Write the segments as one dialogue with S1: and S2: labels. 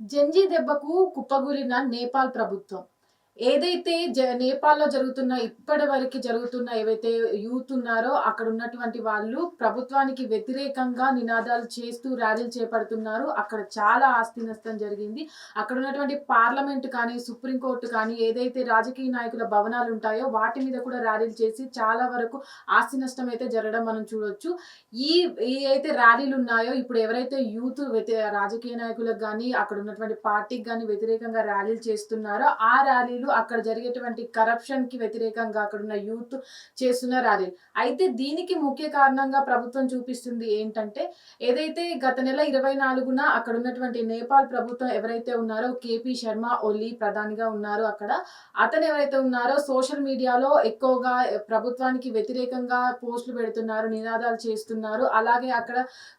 S1: జంజీ దెబ్బకు కుప్పగూలిన నేపాల్ ప్రభుత్వం. ఏదైతే జ నేపాల్లో జరుగుతున్న ఇప్పటి వరకు జరుగుతున్న ఏవైతే యూత్ ఉన్నారో అక్కడ ఉన్నటువంటి వాళ్ళు ప్రభుత్వానికి వ్యతిరేకంగా నినాదాలు చేస్తూ ర్యాలీలు చేపడుతున్నారు. అక్కడ చాలా ఆస్తి నష్టం జరిగింది. అక్కడ ఉన్నటువంటి పార్లమెంట్ కానీ సుప్రీంకోర్టు కానీ ఏదైతే రాజకీయ నాయకుల భవనాలు ఉంటాయో వాటి మీద కూడా ర్యాలీలు చేసి చాలా వరకు ఆస్తి నష్టం అయితే జరగడం మనం చూడొచ్చు. ఈ ఏదైతే అయితే ర్యాలీలు ఉన్నాయో ఇప్పుడు ఎవరైతే యూత్ వ్యతి రాజకీయ నాయకులకు కానీ అక్కడ ఉన్నటువంటి పార్టీకి కానీ వ్యతిరేకంగా ర్యాలీలు చేస్తున్నారో ఆ ర్యాలీలు అక్కడ జరిగేటువంటి కరప్షన్కి వ్యతిరేకంగా అక్కడ ఉన్న యూత్ చేస్తున్న ర్యాలీలు అయితే దీనికి ముఖ్య కారణంగా ప్రభుత్వం చూపిస్తుంది ఏంటంటే ఏదైతే గత నెల ఇరవై నాలుగున అక్కడ ఉన్నటువంటి నేపాల్ ప్రభుత్వం ఎవరైతే ఉన్నారో కేపీ శర్మ ఒలి ప్రధానిగా ఉన్నారో అక్కడ. అతను ఎవరైతే ఉన్నారో సోషల్ మీడియాలో ఎక్కువగా ప్రభుత్వానికి వ్యతిరేకంగా పోస్టులు పెడుతున్నారు నినాదాలు చేస్తున్నారు. అలాగే అక్కడ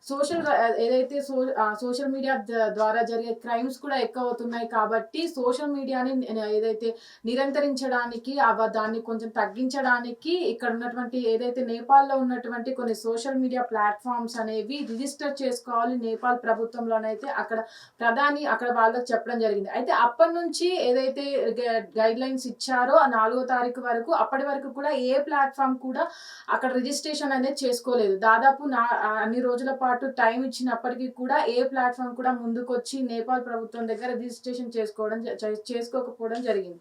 S1: సోషల్ ఏదైతే సో సోషల్ మీడియా ద్వారా జరిగే క్రైమ్స్ కూడా ఎక్కువ అవుతున్నాయి కాబట్టి సోషల్ మీడియాని ఏదైతే నిరంతరించడానికి దాన్ని కొంచెం తగ్గించడానికి ఇక్కడ ఉన్నటువంటి ఏదైతే నేపాల్లో ఉన్నటువంటి కొన్ని సోషల్ మీడియా ప్లాట్ఫామ్స్ అనేవి రిజిస్టర్ చేసుకోవాలి నేపాల్ ప్రభుత్వంలోనైతే అక్కడ ప్రధాని అక్కడ వాళ్ళకి చెప్పడం జరిగింది. అయితే అప్పటి నుంచి ఏదైతే గైడ్ లైన్స్ ఇచ్చారో ఆ నాలుగో తారీఖు వరకు అప్పటి వరకు కూడా ఏ ప్లాట్ఫామ్ కూడా అక్కడ రిజిస్ట్రేషన్ అనేది చేసుకోలేదు. దాదాపు నా అన్ని రోజుల పాటు టైం ఇచ్చినప్పటికీ కూడా ఏ ప్లాట్ఫామ్ కూడా ముందుకొచ్చి నేపాల్ ప్రభుత్వం దగ్గర రిజిస్ట్రేషన్ చేసుకోవడం చేసుకోకపోవడం జరిగింది.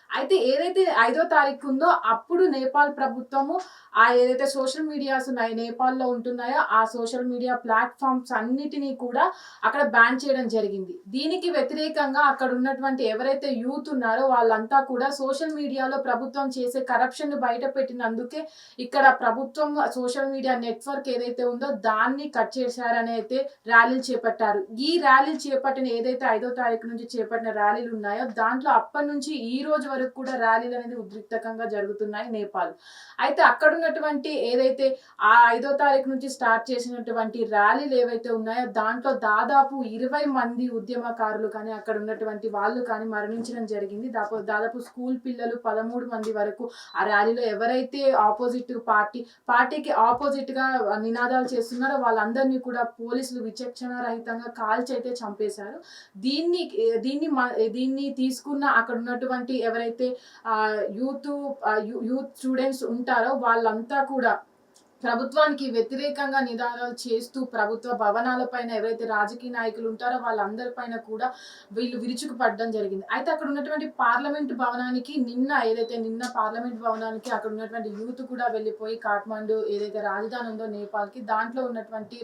S1: అయితే ఏదైతే ఐదో తారీఖు ఉందో అప్పుడు నేపాల్ ప్రభుత్వము ఆ ఏదైతే సోషల్ మీడియాస్ ఉన్నాయి నేపాల్లో ఉంటున్నాయో ఆ సోషల్ మీడియా ప్లాట్ఫామ్స్ అన్నిటినీ కూడా అక్కడ బ్యాన్ చేయడం జరిగింది. దీనికి వ్యతిరేకంగా అక్కడ ఉన్నటువంటి ఎవరైతే యూత్ ఉన్నారో వాళ్ళంతా కూడా సోషల్ మీడియాలో ప్రభుత్వం చేసే కరప్షన్ బయట పెట్టినందుకే ఇక్కడ ప్రభుత్వం సోషల్ మీడియా నెట్వర్క్ ఏదైతే ఉందో దాన్ని కట్ చేశారని అయితే ర్యాలీలు చేపట్టారు. ఈ ర్యాలీలు చేపట్టిన ఏదైతే ఐదో తారీఖు నుంచి చేపట్టిన ర్యాలీలు ఉన్నాయో దాంట్లో అప్పటి నుంచి ఈ రోజు వరకు కూడా ర్యాలీలు అనేది ఉద్రిక్తకంగా జరుగుతున్నాయి నేపాల్. అయితే అక్కడ ఉన్నటువంటి ఏదైతే ఆ ఐదో తారీఖు నుంచి స్టార్ట్ చేసినటువంటి ర్యాలీలు ఏవైతే ఉన్నాయో దాంట్లో దాదాపు ఇరవై మంది ఉద్యమకారులు కానీ అక్కడ ఉన్నటువంటి వాళ్ళు కానీ మరణించడం జరిగింది. దాదాపు దాదాపు స్కూల్ పిల్లలు పదమూడు మంది వరకు ఆ ర్యాలీలో ఎవరైతే ఆపోజిట్ పార్టీ పార్టీకి ఆపోజిట్గా నినాదాలు చేస్తున్నారో వాళ్ళందరినీ కూడా పోలీసులు విచక్షణ రహితంగా కాల్చి అయితే చంపేశారు. దీన్ని దీన్ని దీన్ని తీసుకున్న అక్కడ ఉన్నటువంటి ఎవరైతే యూత్ యూత్ స్టూడెంట్స్ ఉంటారో వాళ్ళంతా కూడా ప్రభుత్వానికి వ్యతిరేకంగా నిదానాలు చేస్తూ ప్రభుత్వ భవనాలపైన ఎవరైతే రాజకీయ నాయకులు ఉంటారో వాళ్ళందరిపైన కూడా వీళ్ళు విరుచుకుపడడం జరిగింది. అయితే అక్కడ ఉన్నటువంటి పార్లమెంట్ భవనానికి నిన్న ఏదైతే నిన్న పార్లమెంట్ భవనానికి అక్కడ ఉన్నటువంటి యూత్ కూడా వెళ్ళిపోయి కాఠ్మండు ఏదైతే రాజధాని ఉందో నేపాల్కి దాంట్లో ఉన్నటువంటి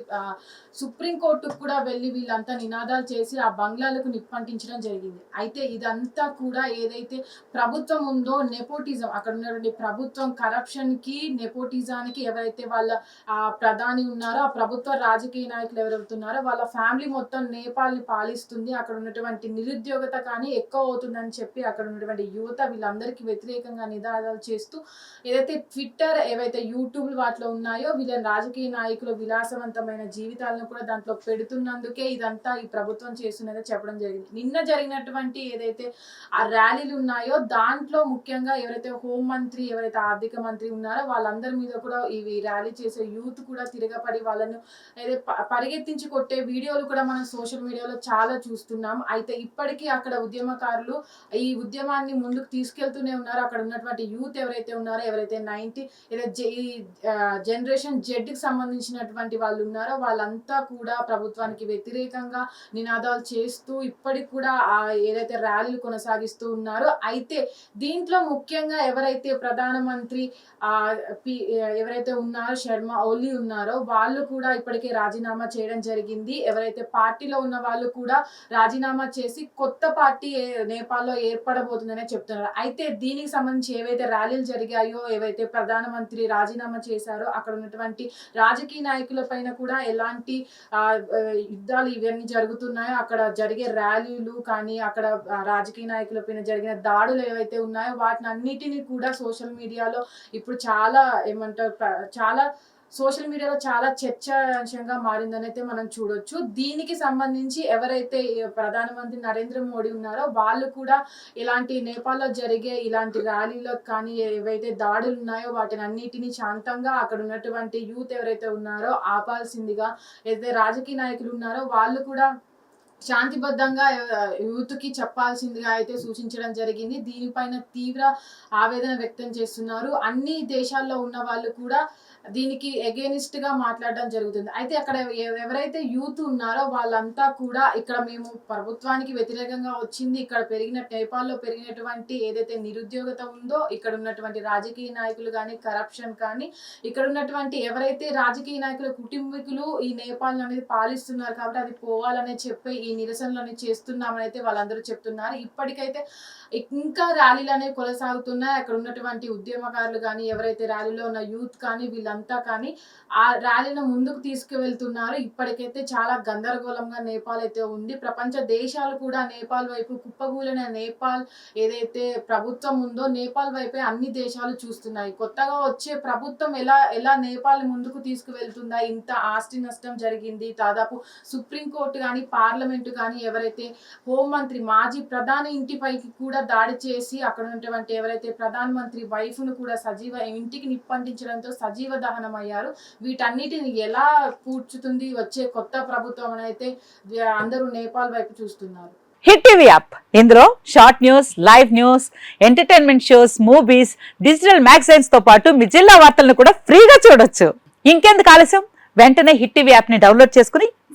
S1: సుప్రీంకోర్టుకు కూడా వెళ్ళి వీళ్ళంతా నినాదాలు చేసి ఆ బంగ్లాలకు నిప్పంటించడం జరిగింది. అయితే ఇదంతా కూడా ఏదైతే ప్రభుత్వం ఉందో నెపోటిజం అక్కడ ఉన్నటువంటి ప్రభుత్వం కరప్షన్కి నెపోటిజానికి ఎవరైతే వాళ్ళ ఆ ప్రధాని ఉన్నారో ఆ ప్రభుత్వ రాజకీయ నాయకులు ఎవరవుతున్నారో వాళ్ళ ఫ్యామిలీ మొత్తం నేపాల్ని పాలిస్తుంది అక్కడ ఉన్నటువంటి నిరుద్యోగత కానీ ఎక్కువ అవుతుందని చెప్పి అక్కడ ఉన్నటువంటి యువత వీళ్ళందరికీ వ్యతిరేకంగా నిదాదాలు చేస్తూ ఏదైతే ట్విట్టర్ ఏవైతే యూట్యూబ్ వాటిలో ఉన్నాయో వీళ్ళ రాజకీయ నాయకులు విలాసవంతమైన జీవితాలను కూడా దాంట్లో పెడుతున్నందుకే ఇదంతా ఈ ప్రభుత్వం చేస్తున్నదే చెప్పడం జరిగింది. నిన్న జరిగినటువంటి ఏదైతే ఆ ర్యాలీలు ఉన్నాయో దాంట్లో ముఖ్యంగా ఎవరైతే హోం మంత్రి ఎవరైతే ఆర్థిక మంత్రి ఉన్నారో వాళ్ళందరి మీద కూడా ఇవి ర్యాలీ చేసే యూత్ కూడా తిరగపడి వాళ్ళను అయితే పరిగెత్తించి కొట్టే వీడియోలు కూడా మనం సోషల్ మీడియాలో చాలా చూస్తున్నాం. అయితే ఇప్పటికీ అక్కడ ఉద్యమకారులు ఈ ఉద్యమాన్ని ముందుకు తీసుకెళ్తూనే ఉన్నారు. అక్కడ ఉన్నటువంటి యూత్ ఎవరైతే ఉన్నారో ఎవరైతే నైన్టీ ఏదైతే జనరేషన్ జెడ్కి సంబంధించినటువంటి వాళ్ళు ఉన్నారో వాళ్ళంతా కూడా ప్రభుత్వానికి వ్యతిరేకంగా నినాదాలు చేస్తూ ఇప్పటికి కూడా ఆ ఏదైతే ర్యాలీలు కొనసాగిస్తూ ఉన్నారో అయితే దీంట్లో ముఖ్యంగా ఎవరైతే ప్రధానమంత్రి ఆ పి- ఎవరైతే ఉన్నారో శర్మ ఓలీ ఉన్నారో వాళ్ళు కూడా ఇప్పటికే రాజీనామా చేయడం జరిగింది. ఎవరైతే పార్టీలో ఉన్న వాళ్ళు కూడా రాజీనామా చేసి కొత్త పార్టీ నేపాల్లో ఏర్పడబోతుందనే చెప్తున్నారు. అయితే దీనికి సంబంధించి ఏవైతే ర్యాలీలు జరిగాయో ఏవైతే ప్రధానమంత్రి రాజీనామా చేశారో అక్కడ ఉన్నటువంటి రాజకీయ నాయకుల పైన కూడా ఎలాంటి యుద్ధాలు ఇవన్నీ జరుగుతున్నాయో అక్కడ జరిగే ర్యాలీలు కానీ అక్కడ రాజకీయ నాయకుల పైన జరిగిన దాడులు ఏవైతే ఉన్నాయో వాటిని అన్నిటినీ కూడా సోషల్ మీడియాలో ఇప్పుడు చాలా ఏమంటారు చాలా సోషల్ మీడియాలో చాలా చర్చాంశంగా మారిందని అయితే మనం చూడొచ్చు. దీనికి సంబంధించి ఎవరైతే ప్రధానమంత్రి నరేంద్ర మోడీ ఉన్నారో వాళ్ళు కూడా ఇలాంటి నేపాల్లో జరిగే ఇలాంటి ర్యాలీలో కానీ ఏవైతే దాడులు ఉన్నాయో వాటిని అన్నిటినీ శాంతంగా అక్కడ ఉన్నటువంటి యూత్ ఎవరైతే ఉన్నారో ఆపాల్సిందిగా ఏదైతే రాజకీయ నాయకులు ఉన్నారో వాళ్ళు కూడా శాంతిబద్ధంగా యూత్కి చెప్పాల్సిందిగా అయితే సూచించడం జరిగింది. దీనిపైన తీవ్ర ఆవేదన వ్యక్తం చేస్తున్నారు. అన్ని దేశాల్లో ఉన్న వాళ్ళు కూడా దీనికి ఎగేనిస్ట్గా మాట్లాడడం జరుగుతుంది. అయితే అక్కడ ఎవరైతే యూత్ ఉన్నారో వాళ్ళంతా కూడా ఇక్కడ మేము ప్రభుత్వానికి వ్యతిరేకంగా వచ్చింది. ఇక్కడ పెరిగిన నేపాల్లో పెరిగినటువంటి ఏదైతే నిరుద్యోగత ఉందో ఇక్కడ ఉన్నటువంటి రాజకీయ నాయకులు కానీ కరప్షన్ కానీ ఇక్కడ ఉన్నటువంటి ఎవరైతే రాజకీయ నాయకుల కుటుంబీకులు ఈ నేపాల్ అనేది పాలిస్తున్నారు కాబట్టి అది పోవాలని చెప్పే ఈ ఈ నిరసనలని చేస్తున్నామని అయితే వాళ్ళందరూ చెప్తున్నారు. ఇప్పటికైతే ఇంకా ర్యాలీలు అనేవి కొనసాగుతున్నాయి. అక్కడ ఉన్నటువంటి ఉద్యమకారులు కానీ ఎవరైతే ర్యాలీలో ఉన్న యూత్ కానీ వీళ్ళంతా కానీ ఆ ర్యాలీని ముందుకు తీసుకువెళ్తున్నారు. ఇప్పటికైతే చాలా గందరగోళంగా నేపాల్ అయితే ఉంది. ప్రపంచ దేశాలు కూడా నేపాల్ వైపు కుప్పగూలిన నేపాల్ ఏదైతే ప్రభుత్వం ఉందో నేపాల్ వైపే అన్ని దేశాలు చూస్తున్నాయి. కొత్తగా వచ్చే ప్రభుత్వం ఎలా ఎలా నేపాల్ ముందుకు తీసుకువెళ్తుందా? ఇంత ఆస్తి నష్టం జరిగింది. దాదాపు సుప్రీంకోర్టు కానీ పార్లమెంట్ కానీ ఎవరైతే హోంమంత్రి మాజీ ప్రధాని ఇంటిపైకి కూడా దాడి చేసి అక్కడ ఉన్నటువంటి ఎవరైతే ప్రధాన మంత్రి వైఫ్ను కూడా సజీవ ఇంటికి నిప్పంటించడంతో సజీవ దహనం అయ్యారు. వీటన్నిటిని ఎలా పూడ్చుతుంది? వచ్చే కొత్త ప్రభుత్వం అయితే అందరూ నేపాల్ వైపు చూస్తున్నారు.
S2: Hit TV app. ఇందులో short news live news entertainment shows movies digital మ్యాగజైన్స్తో పాటు మీ జిల్లా వార్తలను కూడా ఫ్రీగా చూడొచ్చు. ఇంకెందుకు ఆలస్యం? వెంటనే హిట్ టీవీ యాప్ని డౌన్లోడ్ చేసుకుని